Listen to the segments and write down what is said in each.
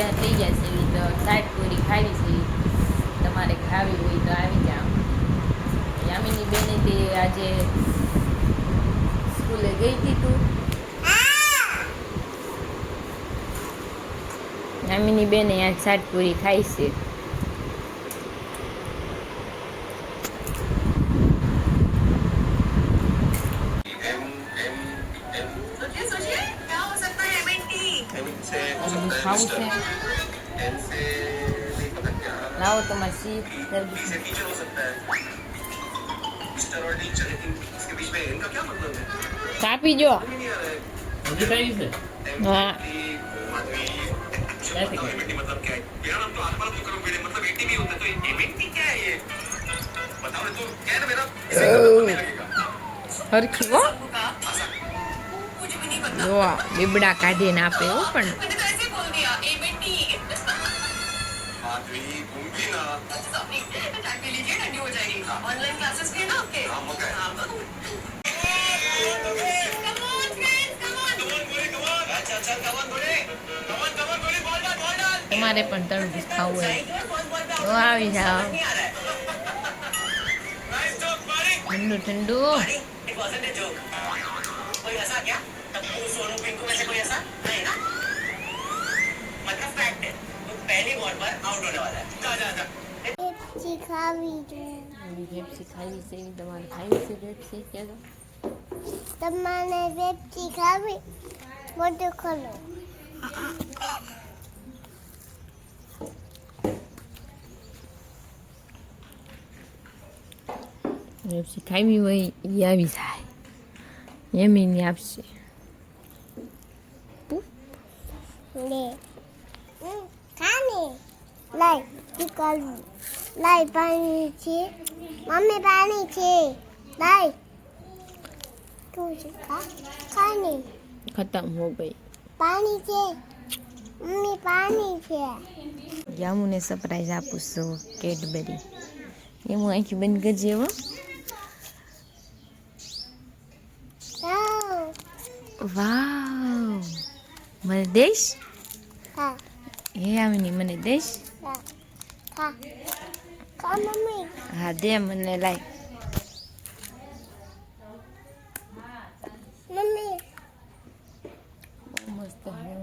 ભેગા થઈ ગયા છે એવી તો સાઈડ પૂરી ખાવી છે તમારે ખાવી હોય તો આવી જાઓ. યામીની બેને તે આજે સ્કૂલે ગઈ હતી તું. યામીની બેને આજ સાઈડ પૂરી ખાઈ છે. Okay, બધું सकता है ખાવું છે मिस्टर एन से नहीं पता क्या લાવો તમારે સી તરબૂચ से टीचर हो सकता है मिस्टर और टीचर इन इसके बीच में इनका क्या मतलब है કાપી જો समझ नहीं आ रहा है હજી કઈ છે हाँ। एमएनटी एमएनटी मतलब क्या है यार हम तो आस पास तो करो मेरे मतलब एटी भी होता है तो एमएनटी क्या है ये बताओ ना तो क्या है ना मेरा इसे पता नहीं लगेगा હરખી હો होगा कुछ भी नहीं पता જો આ બીબડા કાઢીને આપે હો પણ माधवी घूमती ना सॉरी टाइप ले लीजिए ठंडी हो जाएगी ऑनलाइन क्लासेस भी है ना आपके हाँ, वो क्या है? हाँ, तो- Come on, friends, come on. अच्छा अच्छा कमन बोले कमन कमन बोले बॉल डाल बॉल डाल તમારે પણ તરબૂચ ખાવું હોય जाएंगे, बहुत बहुत તો આવી જાઓ नहीं आ रहा है नाइस जोक मारी ઠંડુ ઠંડુ It wasn't a joke. कोई हंसा क्या टप्पू सोनू पिंकू में से कोई हंसा नहीं ना पर आउट होने वाला है जा जा जा પેપ્સી ખાવી છે પેપ્સી ખાવી છે એવી તમારે ખાવી છે પેપ્સી કે તમારે પેપ્સી ખાવી મોટું ખોલો પેપ્સી ખાવી હોય એ આવી જાય યમીની આપશે લે હમ, ખા ને લાય નીકળવું લાય પાણી છે. મમ્મી પાણી છે. લાય તું છે ને ખતમ હો ગઈ પાણી છે. મમ્મી પાણી છે. જામુને સરપ્રાઈઝ આપું છું કેડબરી. એ હું આંખી બંધ કરજે હો. વાવ. મને દઈશ? હા. હે આમીની મને દઈશ? હા દે મને બહુ મસ્ત હે.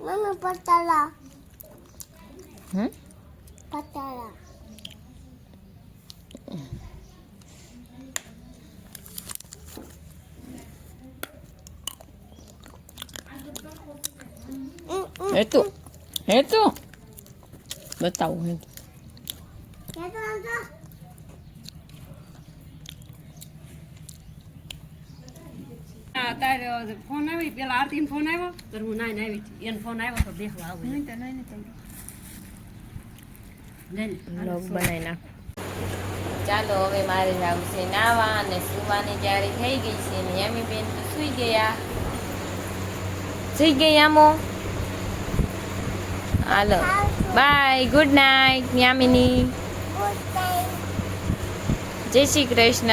મમ્મી પતાલા. હમ? હે તું હે બતાવું હે હા, તારે ફોન આવી પેલા આરતી ફોન આવ્યો તો હું નાઈને આવી એનો ફોન આવ્યો તો બેહવા આવું બ્લોગ બનાવી નાખ ચાલો હવે મારે જવું છે નાવા અને સુવાની તૈયારી થઈ ગઈ છે ને એમી બેન તો સુઈ ગયા સુઈ ગયા મો હાલો. બાય ગુડ નાઇટ યામિની જય શ્રી કૃષ્ણ.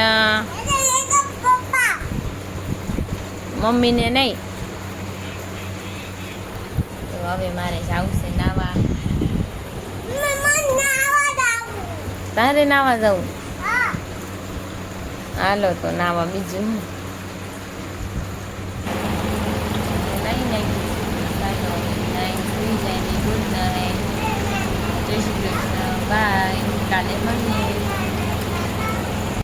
મમ્મીને નહીં. તો હવે મારે જવું છે નાવા. તારે નાવા જવું? હાલો તો નાવા બીજું